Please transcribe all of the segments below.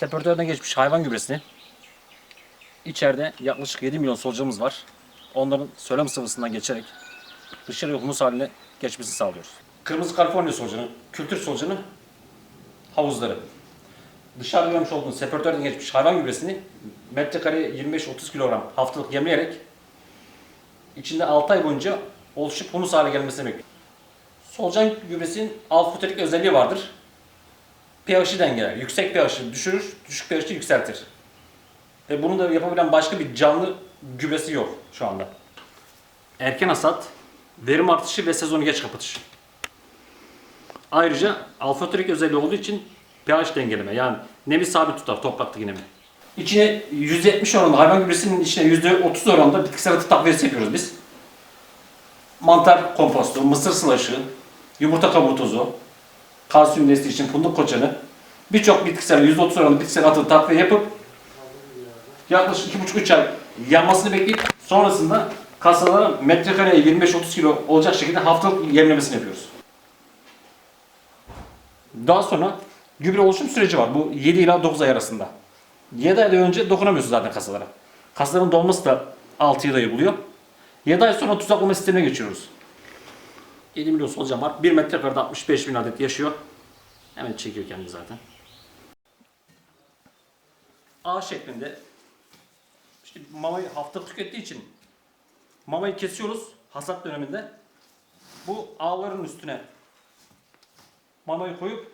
separatörden geçmiş hayvan gübresini içeride yaklaşık 7 milyon solucanımız var. Onların söylem sıvısından geçerek dışarıya humus haline geçmesini sağlıyoruz. Kırmızı Kaliforniya solucanı, kültür solucanı havuzları. Dışarıda görmüş olduğunuz separatörden geçmiş hayvan gübresini metrekareye 25-30 kilogram haftalık yemleyerek içinde 6 ay boyunca oluşup humus hale gelmesini bekliyoruz. Solucan gübresinin alfa-fotorik özelliği vardır. pH'i dengeler. Yüksek pH'i düşürür, düşük pH'i yükseltir. Ve bunu da yapabilen başka bir canlı gübresi yok şu anda. Erken hasat, verim artışı ve sezonu geç kapatış. Ayrıca alfa-torik özelliği olduğu için pH dengeleme yani nemi sabit tutar topraktaki nemi. İçine %70 oranında hayvan gübresinin içine %30 oranında bitkisel atık takviyesi yapıyoruz biz. Mantar kompostu, mısır sılaşı, yumurta kabuğu tozu, kalsiyum desteği için fındık koçanı, birçok bitkisel %30 oranında bitkisel atık takviye yapıp yaklaşık 2,5-3 ay yanmasını bekleyip sonrasında kasalara metrekareye 25-30 kilo olacak şekilde haftalık yemlemesini yapıyoruz. Daha sonra gübre oluşum süreci var. Bu 7 ila 9 ay arasında. 7 aydan önce dokunamıyorsun zaten kasalara. Kasaların dolması da 6-7 ayı buluyor. 7 ay sonra tuzaklama sistemine geçiyoruz. 7 milyon solucan var. 1 metrekarede 65 bin adet yaşıyor. Hemen çekiyor kendini zaten. A şeklinde işte mamayı hafta tükettiği için mamayı kesiyoruz hasat döneminde. Bu ağların üstüne mamayı koyup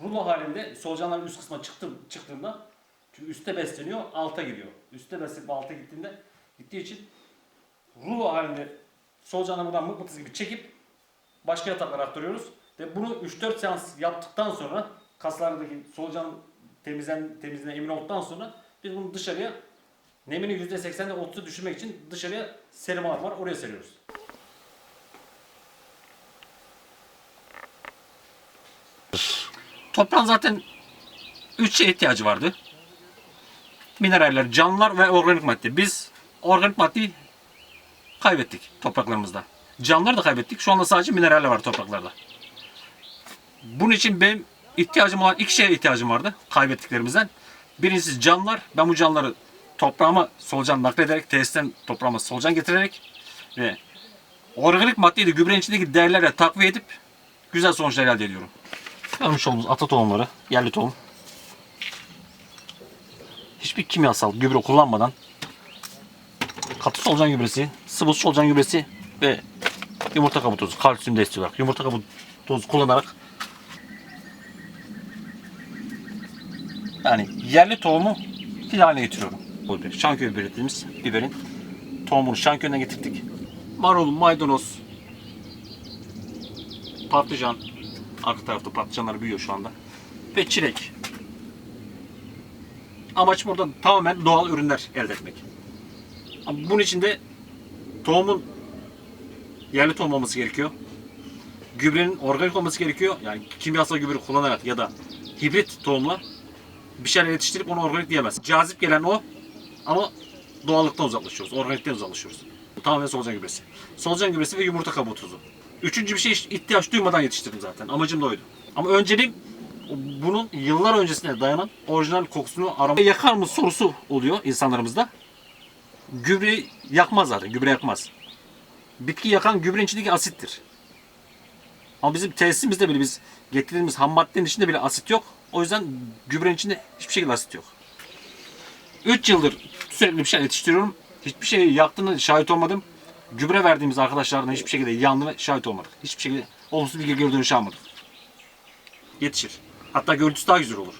rulo halinde solucanların üst kısmına çıktı, çıktığında çünkü üste besleniyor, alta gidiyor. Üste beslenip alta gittiğinde gittiği için rulo halinde solucanları buradan mıknatıs gibi çekip başka yataklara aktarıyoruz. Ve bunu 3-4 seans yaptıktan sonra kaslardaki solucan temizlen, temizliğine emin olduktan sonra biz bunu dışarıya nemini %80'de 30'u düşürmek için dışarıya serimalar var oraya seriyoruz. Toprağın zaten 3 şeye ihtiyacı vardı. Mineraller, canlılar ve organik madde. Biz organik maddeyi kaybettik topraklarımızda. Canlıları da kaybettik. Şu anda sadece mineraller var topraklarda. Bunun için benim ihtiyacım olan iki şeye ihtiyacım vardı kaybettiklerimizden. Birincisi canlılar. Ben bu canlıları toprağıma solucan naklederek, tesisten toprağıma solucan getirerek ve organik maddeyi de gübrenin içindeki değerlerle takviye edip güzel sonuçlar elde ediyorum. Görmüş olduğunuz ata tohumları, yerli tohum. Hiçbir kimyasal gübre kullanmadan katı solucan gübresi, sıvı solucan gübresi ve yumurta kabuğu tozu, kalsiyum desteği olarak yumurta kabuğu tozu kullanarak yani yerli tohumu fil haline getiriyorum. Bu bir şanköy biberi dediğimiz biberin tohumunu şanköy'den getirdik. Marul, maydanoz, patlıcan, arka tarafta patlıcanlar büyüyor şu anda. Ve çilek. Amaç burada tamamen doğal ürünler elde etmek. Ama bunun için de tohumun yerli tohum olması gerekiyor. Gübrenin organik olması gerekiyor. Yani kimyasal gübre kullanarak ya da hibrit tohumla bir şeyler yetiştirip onu organik diyemez. Cazip gelen o ama doğallıktan uzaklaşıyoruz. Organikten uzaklaşıyoruz. Tamamen solucan gübresi. Solucan gübresi ve yumurta kabuğu tuzu. Üçüncü bir şey ihtiyaç duymadan yetiştirdim zaten. Amacım da oydu. Ama önceliğim bunun yıllar öncesine dayanan orijinal kokusunu arama yakar mı sorusu oluyor insanlarımızda. Gübre yakmaz zaten. Gübre yakmaz. Bitki yakan gübrenin içindeki asittir. Ama bizim tesisimizde bile biz getirdiğimiz ham maddenin içinde bile asit yok. O yüzden gübrenin içinde hiçbir şekilde asit yok. 3 yıldır sürekli bir şey yetiştiriyorum. Hiçbir şeyi yaktığını şahit olmadım. Gübre verdiğimiz arkadaşlardan hiçbir şekilde yandı ve şahit olmadık. Hiçbir şekilde olumsuz bir geri dönüş almadık. Yetişir. Hatta görüntüsü daha güzel olur.